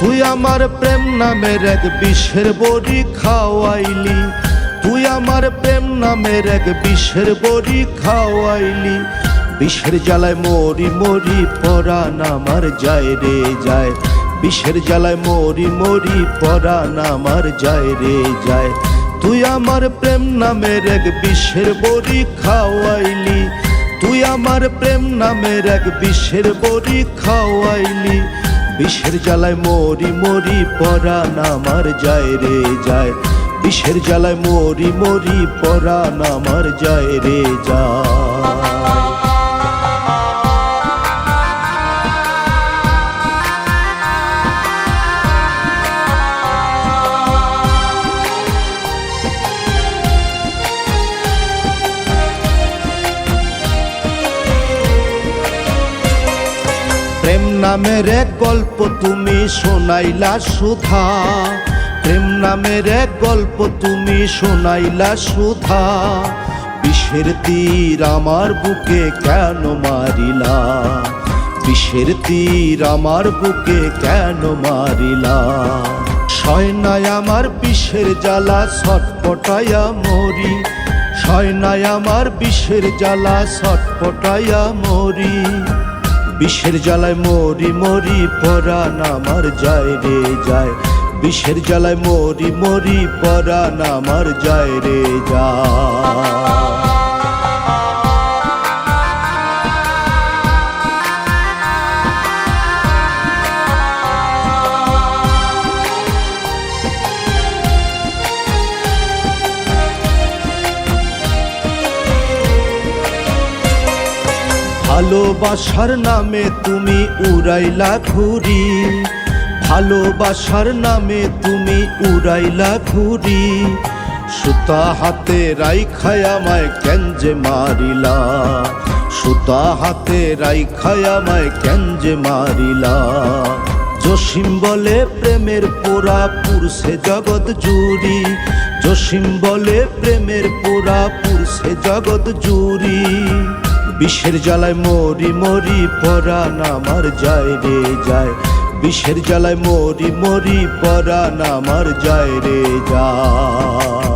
তুই আমার প্রেম নামের এক বিষের বড়ি খাওয়াইলি। তুই আমার প্রেম নামের এক বিষের বড়ি খাওয়াইলি। বিষের জ্বালায় মরি মরি পরাণ আমার যায় রে যায়। বিষের জ্বালায় মরি মরি পরাণ আমার যায় রে যায়। তুই আমার প্রেম নামের এক বিষের বড়ি খাওয়াইলি। তুই আমার প্রেম নামের এক বিষের বড়ি খাওয়াইলি। বিষের জ্বালায় মরি মরি পরাণ আমার যায় রে যায়। বিষের জ্বালায় মরি মরি পরাণ আমার যায় রে যায়। নামের এক গল্প তুমি শোনাইলা সুধা। প্রেম নামের এক গল্প তুমি শোনাইলা সুধা। বিষের তীর আমার বুকে কেন মারিলা? বিষের তীর আমার বুকে কেন মারিলা? সয়নায় আমার বিষের জ্বালা ছটপটাইয়া মরি। সয়নায় আমার বিষের জ্বালা ছটপটাইয়া মরি। বিষের জ্বালায় মরি মরি পরাণ আমার যায় রে যায় বিষের জ্বালায় মরি মরি পরাণ আমার যায় রে যায় ভালোবাসার নামে তুমি উড়াইলা ঘুরি ভালোবাসার নামে তুমি উড়াইলা ঘুরি সুতা হাতে রাইখায় আমায় কেঞ্জে মারিলা? সুতা হাতে রাইখায় আমায় কেঞ্জে মারিলা? জসিম বলে প্রেমের পোড়া পুরুষে জগৎ জুড়ি। জসিম বলে প্রেমের পোড়া পুরুষে জগৎ জুড়ি। বিষের জ্বালায় মরি মরি পরাণ আমার যায় রে যায় বিষের জ্বালায় মরি মরি পরাণ আমার যায় রে যায়